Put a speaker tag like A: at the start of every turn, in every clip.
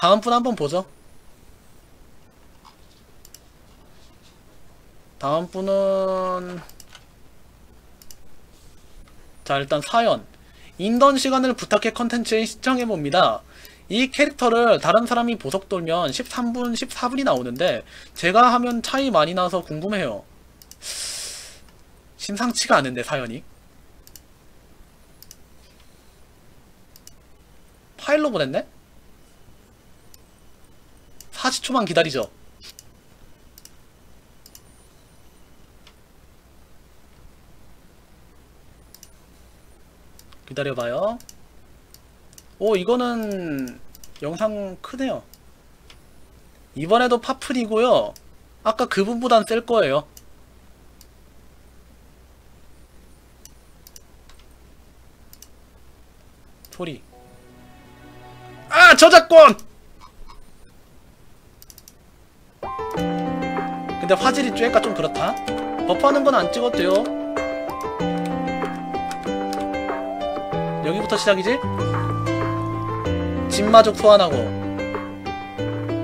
A: 다음 분 한번 보죠. 다음 분은 자 일단 사연 인던 시간을 부탁해 컨텐츠에 시청해봅니다. 이 캐릭터를 다른 사람이 보석 돌면 13분, 14분이 나오는데 제가 하면 차이 많이 나서 궁금해요. 심상치가 않은데 사연이 파일로 보냈네? 40초만 기다리죠. 기다려봐요. 오, 이거는 영상 크네요. 이번에도 파플이고요. 아까 그분보단 셀 거예요. 소리. 아, 저작권! 근데 화질이 쬐까 좀 그렇다. 버프하는 건 안 찍어도 돼요. 여기부터 시작이지? 진마족 소환하고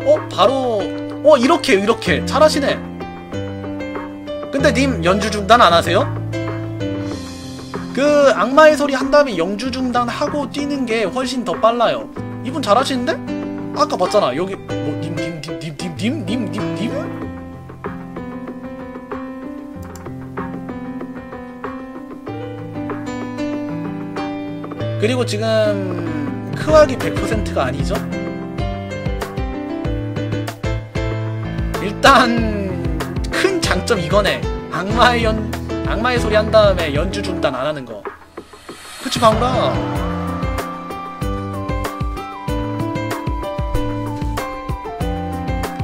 A: 어? 바로 어 이렇게 이렇게 잘하시네 근데 님 연주 중단 안 하세요? 그 악마의 소리 한 다음에 연주 중단 하고 뛰는 게 훨씬 더 빨라요 이분 잘하시는데? 아까 봤잖아 여기 뭐 님 님 님 님 님 님 님 님 그리고 지금 크악이 100%가 아니죠? 일단 큰 장점 이거네. 악마의 연 악마의 소리 한 다음에 연주 중단 안 하는 거. 그치 방울아?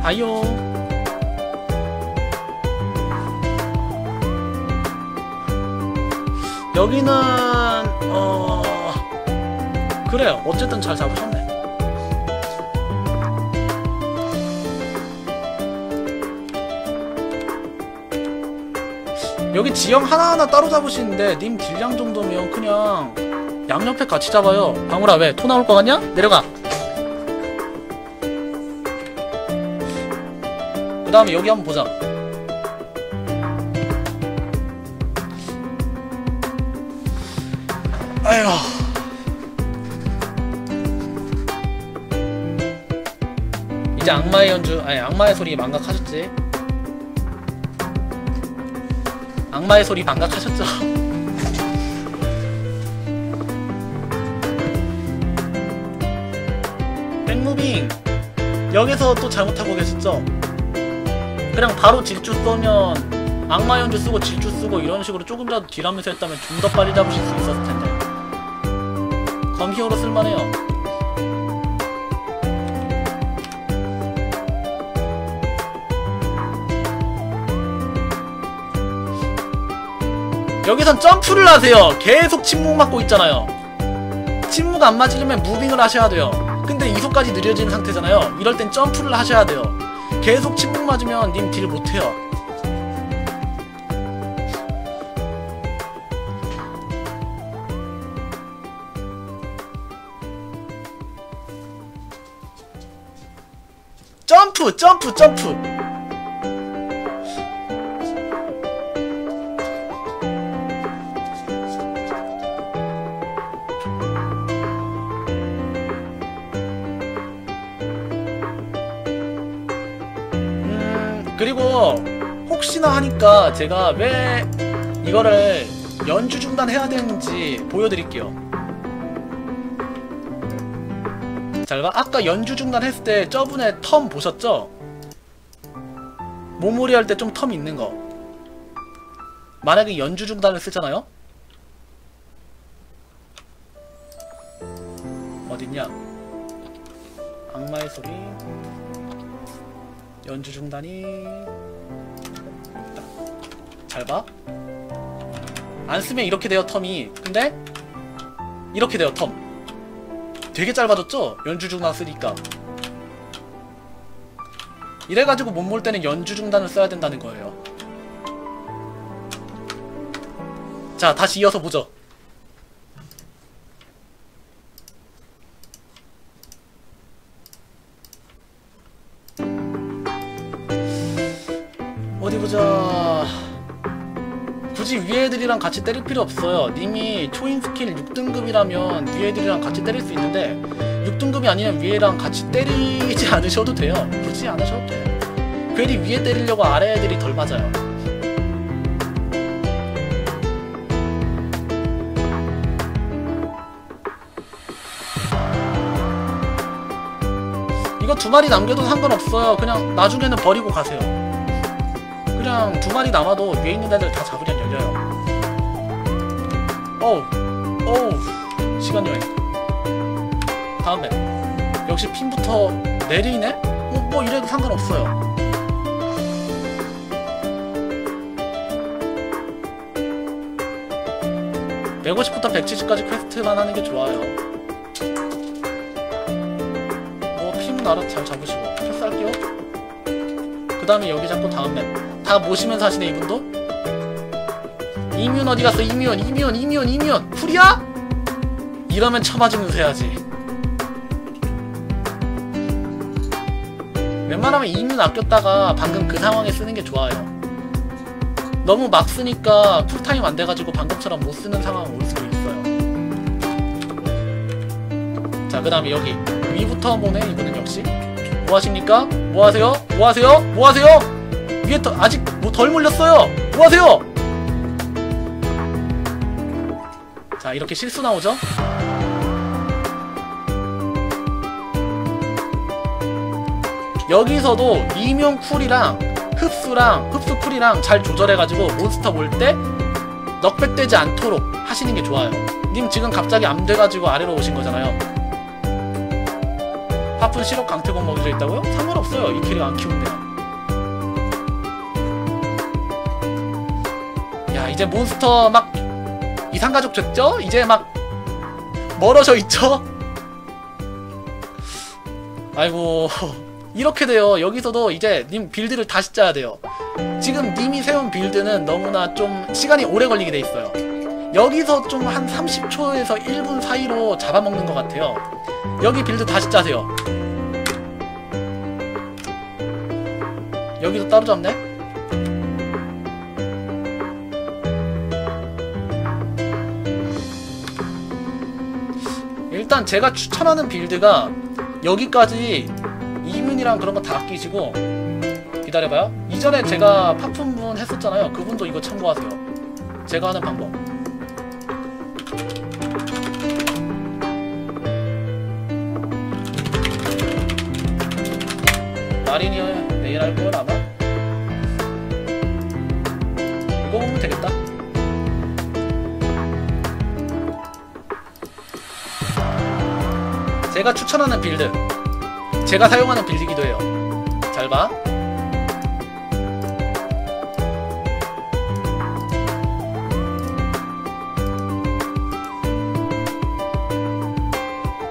A: 아요 여기는 어 그래요. 어쨌든 잘 잡으셨네. 여기 지형 하나하나 따로 잡으시는데 님 딜량 정도면 그냥 양옆에 같이 잡아요. 방울아 왜? 토 나올 거 같냐? 내려가. 그 다음에 여기 한번 보자. 아휴 이제 악마의 연주 아니 악마의 소리 망각하셨지? 악마의 소리 망각하셨죠? 백무빙 여기서 또 잘못하고 계셨죠? 그냥 바로 질주 쏘면 악마 연주 쓰고 질주 쓰고 이런 식으로 조금이라도 딜하면서 했다면 좀 더 빨리 잡으실 수 있었을 텐데. 검히어로 쓸만해요 여기선 점프를 하세요. 계속 침묵 맞고 있잖아요. 침묵 안 맞으려면 무빙을 하셔야 돼요. 근데 이속까지 느려진 상태잖아요. 이럴 땐 점프를 하셔야 돼요. 계속 침묵 맞으면 님 딜 못해요. 점프 점프 점프 그리고 혹시나 하니까 제가 왜 이거를 연주 중단해야 되는지 보여드릴게요. 잘 봐. 아까 연주 중단했을 때 저분의 텀 보셨죠? 모모리 할 때 좀 텀 있는 거. 만약에 연주 중단을 쓰잖아요? 어딨냐? 악마의 소리. 연주 중단이. 잘 봐. 안 쓰면 이렇게 돼요 텀이. 근데 이렇게 돼요 텀. 되게 짧아졌죠? 연주 중단 쓰니까. 이래가지고 못 몰 때는 연주 중단을 써야 된다는 거예요. 자, 다시 이어서 보죠. 애들이랑 같이 때릴 필요 없어요. 님이 초인 스킬 6등급이라면 위에 애들이랑 같이 때릴 수 있는데 6등급이 아니면 위에랑 같이 때리지 않으셔도 돼요. 굳이 안 하셔도 돼. 괜히 위에 때리려고 아래 애들이 덜 맞아요. 이거 두 마리 남겨도 상관없어요. 그냥 나중에는 버리고 가세요. 그냥 두 마리 남아도 위에 있는 애들 다 잡으면 열려요. 어우, 어우, 시간 여행. 다음에 역시 핀부터 내리네? 뭐, 뭐 이래도 상관없어요. (150부터 170까지) 퀘스트만 하는 게 좋아요 뭐 핀은 알아서 잘 잡으시고 패스할게요 그 다음에 여기 잡고 다음 맵다 모시면서 하시네 이분도 이뮨 어디 갔어 이뮨 이뮨 이뮨 이뮨 풀이야? 이러면 쳐맞으면서 해야지 웬만하면 이뮨 아꼈다가 방금 그 상황에 쓰는 게 좋아요 너무 막 쓰니까 쿨타임 안 돼가지고 방금처럼 못 쓰는 상황 올 수도 있어요 자 그 다음에 여기 위부터 보네 이분은 역시 뭐 하십니까? 뭐 하세요? 뭐 하세요? 뭐 하세요? 위에 더, 아직 뭐덜 물렸어요 뭐 하세요? 자 이렇게 실수 나오죠? 여기서도 이명 쿨이랑 흡수랑 흡수 쿨이랑 잘 조절해가지고 몬스터 볼 때 넉백되지 않도록 하시는 게 좋아요 님 지금 갑자기 안 돼가지고 아래로 오신 거잖아요 파푼 시럽 강태공 먹여져 있다고요? 상관없어요 이 캐릭 안 키운대요 야 이제 몬스터 막 이상가족 됐죠? 이제 막 멀어져 있죠? 아이고 이렇게 돼요 여기서도 이제 님 빌드를 다시 짜야 돼요 지금 님이 세운 빌드는 너무나 좀 시간이 오래 걸리게 돼 있어요 여기서 좀 한 30초에서 1분 사이로 잡아먹는 것 같아요 여기 빌드 다시 짜세요 여기서 따로 잡네? 일단 제가 추천하는 빌드가 여기까지 이문이랑 그런 거 다 아끼시고 기다려봐요. 이전에 제가 파품분 했었잖아요. 그분도 이거 참고하세요. 제가 하는 방법. 마린이 내일 할걸 아마 제가 추천하는 빌드. 제가 사용하는 빌드기도 해요. 잘봐.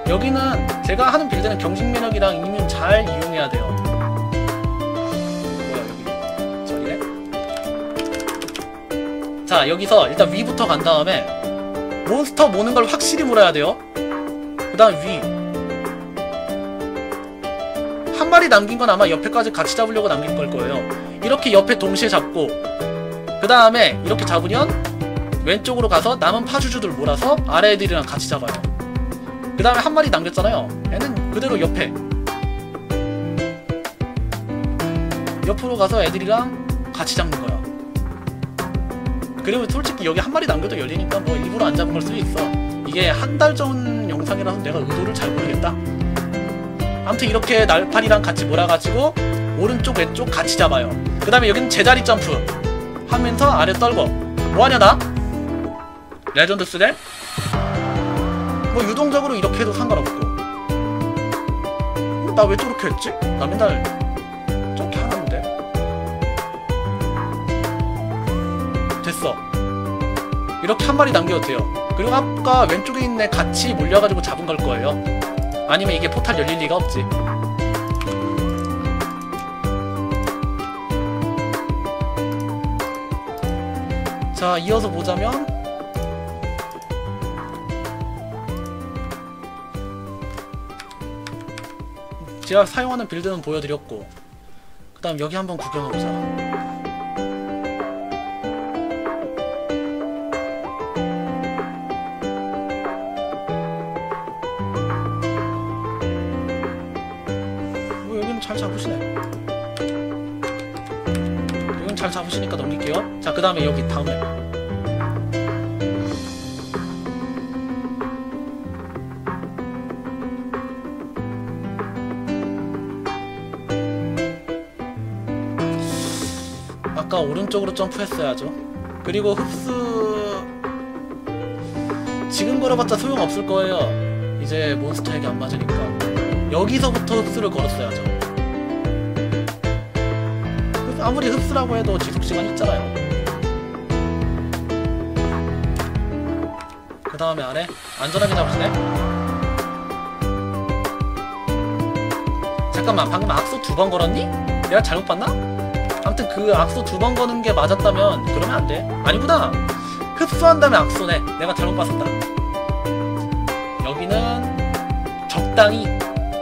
A: 여기는 제가 하는 빌드는 경직 면역이랑 이면 잘 이용해야 돼요. 뭐야 여기? 저기네? 자 여기서 일단 위부터 간 다음에 몬스터 모는 걸 확실히 몰아야 돼요. 그 다음 위. 한 마리 남긴 건 아마 옆에까지 같이 잡으려고 남긴 걸 거예요. 이렇게 옆에 동시에 잡고 그 다음에 이렇게 잡으면 왼쪽으로 가서 남은 파주주들 몰아서 아래 애들이랑 같이 잡아요. 그 다음에 한 마리 남겼잖아요. 얘는 그대로 옆에 옆으로 가서 애들이랑 같이 잡는 거야. 그리고 솔직히 여기 한 마리 남겨도 열리니까 뭐 일부러 안 잡은 걸 수도 있어. 이게 한 달 전 영상이라서 내가 의도를 잘 모르겠다. 아무튼 이렇게 날파리랑 같이 몰아가지고 오른쪽 왼쪽 같이 잡아요. 그 다음에 여기는 제자리 점프 하면서 아래 떨고 뭐하냐 나? 레전드 쓰레? 뭐 유동적으로 이렇게 해도 상관없고. 나 왜 저렇게 했지? 나 맨날 저렇게 하는데. 됐어. 이렇게 한 마리 남겨도 돼요. 그리고 아까 왼쪽에 있는 애 같이 몰려가지고 잡은 걸 거예요 아니면 이게 포탈 열릴 리가 없지. 자, 이어서 보자면 제가 사용하는 빌드는 보여드렸고 그 다음 여기 한번 구경해보자 자, 그 다음에 여기 다음에. 아까 오른쪽으로 점프했어야죠. 그리고 흡수 지금 걸어봤자 소용없을 거예요. 이제 몬스터에게 안 맞으니까 여기서부터 흡수를 걸었어야죠. 아무리 흡수라고 해도 지속 시간 있잖아요. 그 다음에 아래 안전하게 잡으시네. 잠깐만 방금 악소 두 번 걸었니? 내가 잘못 봤나? 아무튼 그 악소 두 번 거는 게 맞았다면 그러면 안 돼. 아니구나. 흡수한 다음에 악소네. 내가 잘못 봤었다. 여기는 적당히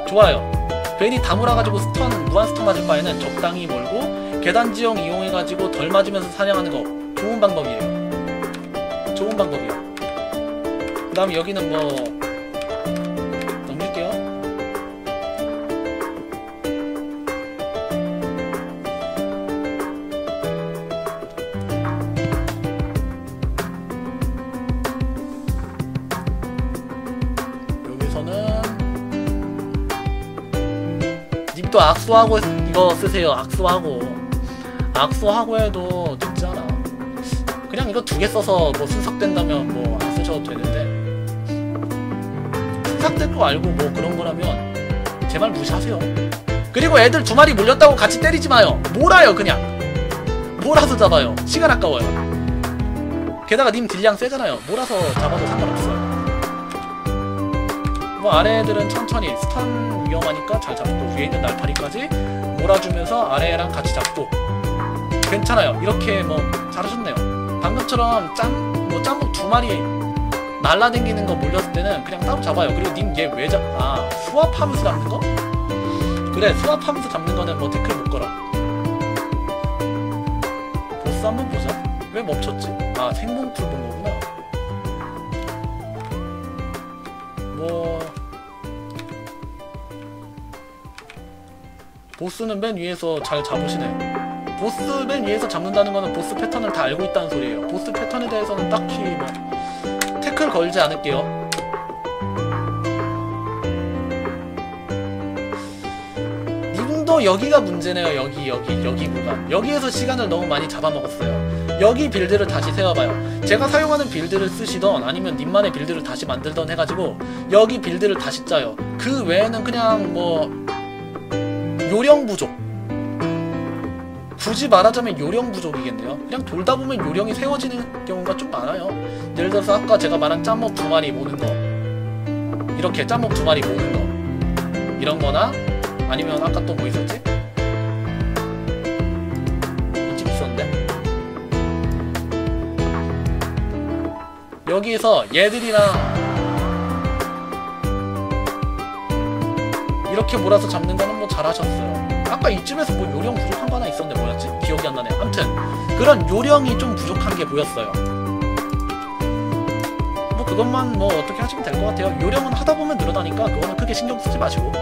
A: 좋아요. 괜히 다 몰아가지고 스턴 무한 스턴 맞을 바에는 적당히 몰고 계단 지형 이용해가지고 덜 맞으면서 사냥하는 거 좋은 방법이에요. 좋은 방법이요. 그 다음 여기는 뭐 넘길게요. 여기서는 님도 악수하고 이거 쓰세요. 악수하고 악수하고 해도 늦지 않아. 그냥 이거 두 개 써서 뭐 순삭된다면 뭐 안 쓰셔도 되는데 순삭될 거 알고 뭐 그런 거라면 제말 무시하세요. 그리고 애들 두 마리 물렸다고 같이 때리지 마요. 몰아요 그냥. 몰아서 잡아요. 시간 아까워요. 게다가 님 딜량 세잖아요. 몰아서 잡아도 상관없어요. 뭐 아래 애들은 천천히 스턴 위험하니까 잘 잡고 위에 있는 날파리까지 몰아주면서 아래랑 같이 잡고 괜찮아요. 이렇게 뭐 잘하셨네요. 방금처럼 짬뭐 짬목 두 마리 날라댕기는 거 몰렸을 때는 그냥 따로 잡아요. 그리고 님 얘 왜 잡? 아 수압하면서 잡는 거? 그래 수압하면서 잡는 거는 뭐 태클 못 걸어. 보스 한번 보자. 왜 멈췄지? 아 생몽풀 본 거구나. 뭐 보스는 맨 위에서 잘 잡으시네. 보스 맨 위에서 잡는다는 거는 보스 패턴을 다 알고 있다는 소리예요. 보스 패턴에 대해서는 딱히 뭐 태클 걸지 않을게요. 님도 여기가 문제네요. 여기 여기 여기 구간. 여기에서 시간을 너무 많이 잡아먹었어요. 여기 빌드를 다시 세워봐요. 제가 사용하는 빌드를 쓰시던 아니면 님만의 빌드를 다시 만들던 해가지고 여기 빌드를 다시 짜요. 그 외에는 그냥 뭐 요령 부족. 굳이 말하자면 요령 부족이겠네요. 그냥 돌다 보면 요령이 세워지는 경우가 좀 많아요. 예를 들어서 아까 제가 말한 짬목 두 마리 모는 거. 이렇게 짬목 두 마리 모는 거. 이런 거나 아니면 아까 또 뭐 있었지? 이집 있었는데? 여기에서 얘들이랑 이렇게 몰아서 잡는 거는 뭐 잘하셨어요. 아까 이쯤에서 뭐 요령 부족한 거 하나 있었는데 뭐였지? 기억이 안 나네. 아무튼 그런 요령이 좀 부족한 게 보였어요. 뭐 그것만 뭐 어떻게 하시면 될 것 같아요. 요령은 하다 보면 늘어나니까 그거는 크게 신경 쓰지 마시고